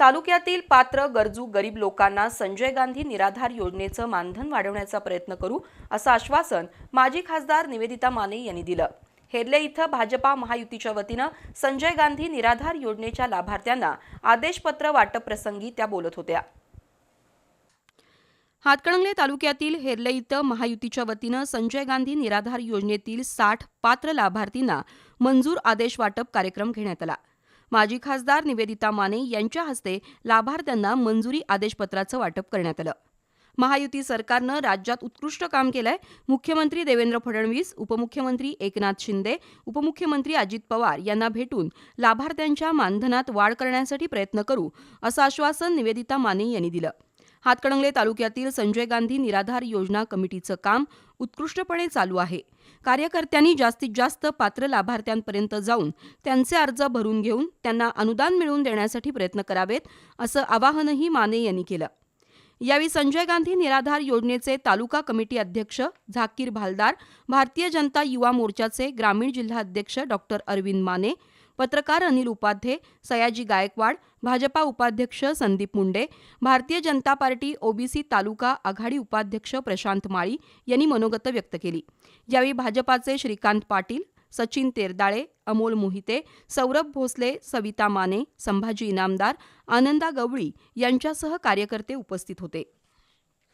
तालुक्यातील पात्र गरजू गरीब लोकांना संजय गांधी निराधार योजनेचं मानधन वाढवण्याचा प्रयत्न करू असं आश्वासन माजी खासदार निवेदिता माने यांनी दिलं. हेर्ले इथं भाजपा महायुतीच्या वतीनं संजय गांधी निराधार योजनेच्या लाभार्थ्यांना आदेशपत्र वाटप प्रसंगी त्या बोलत होत्या. हातकणंगले तालुक्यातील हेर्ले इथं महायुतीच्या वतीनं संजय गांधी निराधार योजनेतील साठ पात्र लाभार्थींना मंजूर आदेश वाटप कार्यक्रम घेण्यात आला. माजी खासदार निवेदिता माने यांच्या हस्ते लाभार्थ्यांना मंजुरी आदेशपत्राचं वाटप करण्यात आलं. महायुती सरकारनं राज्यात उत्कृष्ट काम केलंय. मुख्यमंत्री देवेंद्र फडणवीस उपमुख्यमंत्री एकनाथ शिंदे उपमुख्यमंत्री अजित पवार यांना भेटून लाभार्थ्यांच्या मानधनात वाढ करण्यासाठी प्रयत्न करू असं आश्वासन निवेदिता माने यांनी दिलं. हातकणंगले तालुक्यातील संजय गांधी निराधार योजना कमिटीचं काम उत्कृष्टपणे चालू आहे. कार्यकर्त्यांनी जास्तीत जास्त पात्र लाभार्थ्यांपर्यंत जाऊन त्यांचे अर्ज भरून घेऊन त्यांना अनुदान मिळवून देण्यासाठी प्रयत्न करावेत असं आवाहनही माने यांनी केलं. यावेळी संजय गांधी निराधार योजनेचे तालुका कमिटी अध्यक्ष झाकीर भालदार भारतीय जनता युवा मोर्चाचे ग्रामीण जिल्हा अध्यक्ष डॉक्टर अरविंद माने पत्रकार अनिल उपाध्ये सयाजी गायकवाड भाजपा उपाध्यक्ष संदीप मुंडे भारतीय जनता पार्टी ओबीसी तालुका आघाडी उपाध्यक्ष प्रशांत माळी यांनी मनोगत व्यक्त केली. यावेळी भाजपाचे श्रीकांत पाटील सचिन तेरदाळे अमोल मोहिते सौरभ भोसले सविता माने संभाजी इनामदार आनंदा गवळी यांच्यासह कार्यकर्ते उपस्थित होते.